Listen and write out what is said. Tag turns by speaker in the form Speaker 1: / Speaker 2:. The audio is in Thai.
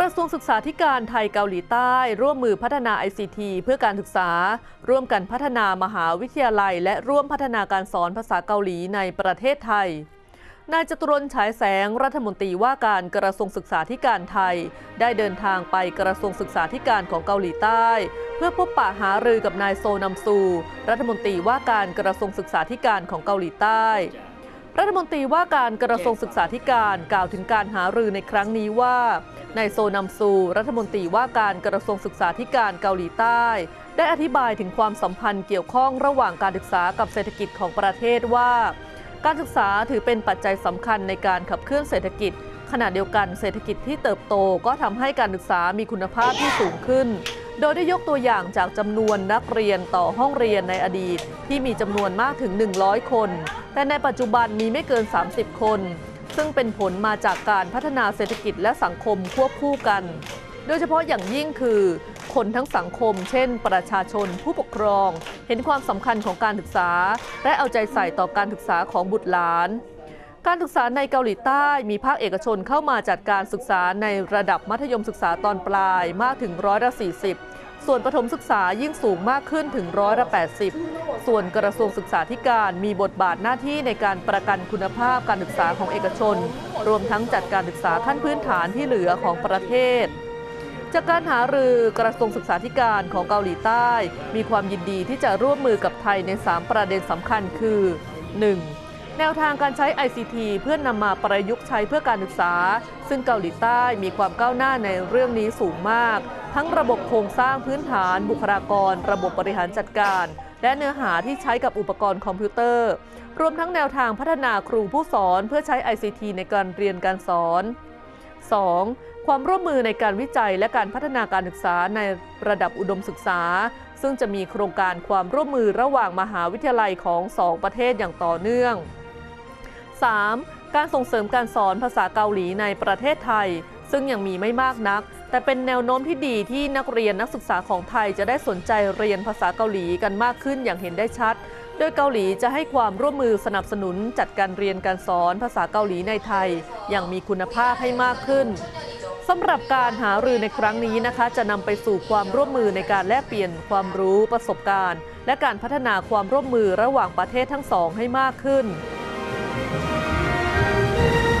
Speaker 1: กระทรวงศึกษาธิการไทยเกาหลีใต้ ร่วมมือพัฒนา ICT เพื่อการศึกษา ร่วมกันพัฒนามหาวิทยาลัย และร่วมพัฒนาการสอนภาษาเกาหลีในประเทศไทยนายจตุรนฉายแสงรัฐมนตรีว่าการกระทรวงศึกษาธิการไทย ได้เดินทางไปกระทรวงศึกษาธิการของเกาหลีใต้ เพื่อพบปะหารือกับนายโซนัมซู รัฐมนตรีว่าการกระทรวงศึกษาธิการของเกาหลีใต้ รัฐมนตรีว่าการกระทรวงศึกษาธิการกล่าวถึงการหารือในครั้งนี้ว่า นายโซนัมซู รัฐมนตรีว่าการกระทรวงศึกษาธิการเกาหลีใต้ ได้อธิบายถึงความสัมพันธ์เกี่ยวข้องระหว่างการศึกษากับเศรษฐกิจของประเทศว่า การศึกษาถือเป็นปัจจัยสำคัญในการขับเคลื่อนเศรษฐกิจ ขณะเดียวกันเศรษฐกิจที่เติบโตก็ทำให้การศึกษามีคุณภาพที่สูงขึ้น โดยได้ยกตัวอย่างจากจำนวนนักเรียนต่อห้องเรียนในอดีต ที่มีจำนวนมากถึง 100 คน แต่ในปัจจุบันมีไม่เกิน 30 คน ซึ่งเป็นผลมาจากการพัฒนาเศรษฐกิจและสังคมควบคู่กัน โดยเฉพาะอย่างยิ่งคือ คนทั้งสังคม เช่น ประชาชน ผู้ปกครอง เห็นความสำคัญของการศึกษา และเอาใจใส่ต่อการศึกษาของบุตรหลาน การศึกษาในเกาหลีใต้มีภาคเอกชนเข้ามาจัดการศึกษาในระดับมัธยมศึกษาตอนปลายมากถึงร้อยละ40 ส่วนประถมศึกษายิ่งสูงมากขึ้นถึงร้อยละ80 ส่วนกระทรวงศึกษาธิการมีบทบาทหน้าที่ในการประกันคุณภาพการศึกษาของเอกชน รวมทั้งจัดการศึกษาขั้นพื้นฐานที่เหลือของประเทศจากการหารือกระทรวงศึกษาธิการของเกาหลีใต้ มีความยินดีที่จะร่วมมือกับไทยใน 3 ประเด็นสำคัญคือ 1. แนวทางการใช้ ICT เพื่อนนำมาประยุกต์ใช้เพื่อการศึกษา ซึ่งเกาหลีใต้มีความก้าวหน้าในเรื่องนี้สูงมาก ทั้งระบบโครงสร้างพื้นฐาน บุคลากร ระบบบริหารจัดการ และเนื้อหาที่ใช้กับอุปกรณ์คอมพิวเตอร์ รวมทั้งแนวทางพัฒนาครูผู้สอนเพื่อใช้ ICT ในการเรียนการสอน 2. ความร่วมมือในการวิจัยและการพัฒนาการศึกษาในระดับอุดมศึกษา ซึ่งจะมีโครงการความร่วมมือระหว่างมหาวิทยาลัยของสองประเทศอย่างต่อเนื่อง 3. การส่งเสริมการสอนภาษาเกาหลีในประเทศไทย ซึ่งยังมีไม่มากนัก แต่เป็นแนวโน้มที่ดีที่นักเรียนนักศึกษาของไทยจะได้สนใจเรียนภาษาเกาหลีกันมากขึ้นอย่างเห็นได้ชัด โดยเกาหลีจะให้ความร่วมมือสนับสนุนจัดการเรียนการสอนภาษาเกาหลีในไทย อย่างมีคุณภาพให้มากขึ้นสำหรับการหารือในครั้งนี้นะคะ จะนำไปสู่ความร่วมมือในการแลกเปลี่ยนความรู้ประสบการณ์ และการพัฒนาความร่วมมือระหว่างประเทศทั้งสองให้มากขึ้น Thank you.